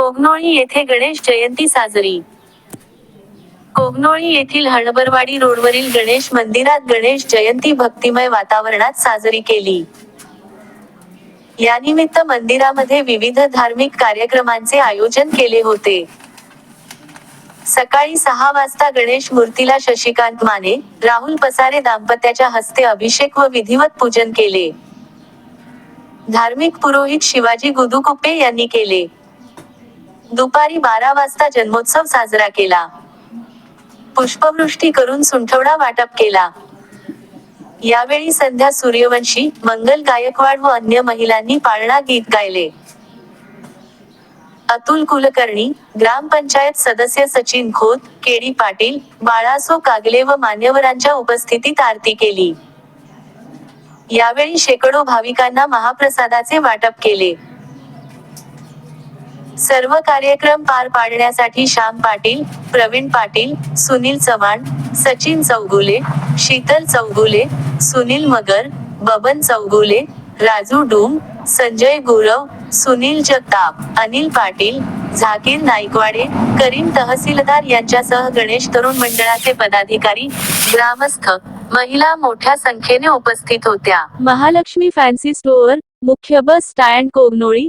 कोगनोळी येथे गणेश जयंती साजरी. कोगनोळी येथील हणबरवाडी रोडवरील गणेश मंदिरात गणेश जयंती भक्तिमय वातावरणात साजरी केली. यानिमित्त मंदिरामध्ये विविध धार्मिक कार्यक्रमांचे आयोजन केले होते. सकाळी सहा वाजता गणेश मूर्तीला शशिकांत माने राहुल पसारे दाम्पत्याच्या हस्ते अभिषेक व विधिवत पूजन केले. धार्मिक पुरोहित शिवाजी गुदुकुप्पे यांनी केले. दुपारी बारा वाजता जन्मोत्सव साजरा केला. पुष्पवृष्टी करून सुंठवडा वाटप केला. यावेळी संध्या सूर्यवंशी मंगल गायकवाड व अन्य महिलांनी पाळणा गीत गायले. अतुल कुलकर्णी ग्रामपंचायत सदस्य सचिन खोत केडी पाटील बाळासो कागले व मान्यवरांच्या उपस्थितीत आरती केली. यावेळी शेकडो भाविकांना महाप्रसादाचे वाटप केले. सर्व कार्यक्रम पार पाडण्यासाठी श्याम पाटील प्रवीण पाटील सुनील चव्हाण सचिन चौगुले शीतल चौगुले सुनील मगर बबन चौगुले राजू डूम संजय गुरव सुनील जगताप अनिल पाटील झाकीर नाईकवाडे करीम तहसीलदार यांच्यासह गणेश तरुण मंडळाचे पदाधिकारी ग्रामस्थ महिला मोठ्या संख्येने उपस्थित होत्या. महालक्ष्मी फॅन्सी स्टोअर मुख्य बस स्टँड कोगनोळी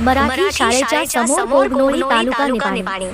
मराठी शाळेच्या समोर कोगनोळी तालुका निपाणी